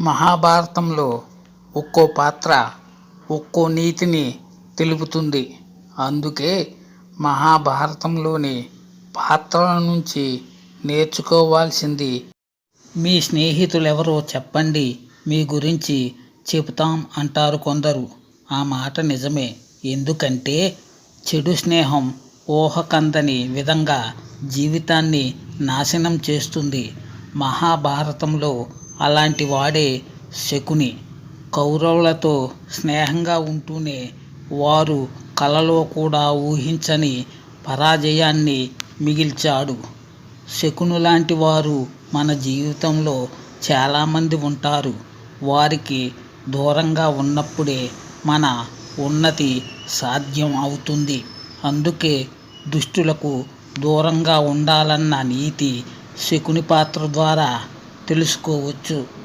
మహాభారతంలో ఒక్కో పాత్ర ఒక్కో నీతిని తెలుపుతుంది. అందుకే మహాభారతంలోని పాత్రల నుంచి నేర్చుకోవాల్సింది మీ స్నేహితులెవరో చెప్పండి మీ గురించి చెబుతాం అంటారు కొందరు. ఆ మాట నిజమే. ఎందుకంటే చెడు స్నేహం ఊహకందని విధంగా జీవితాన్ని నాశనం చేస్తుంది. మహాభారతంలో అలాంటి వాడే శకుని. కౌరవులతో స్నేహంగా ఉంటూనే వారు కలలో కూడా ఊహించని పరాజయాన్ని మిగిల్చాడు. శకును లాంటి వారు మన జీవితంలో చాలామంది ఉంటారు. వారికి దూరంగా ఉన్నప్పుడే మన ఉన్నతి సాధ్యం అవుతుంది. అందుకే దుష్టులకు దూరంగా ఉండాలన్న నీతి శకుని పాత్ర ద్వారా తెలుసుకోవచ్చు.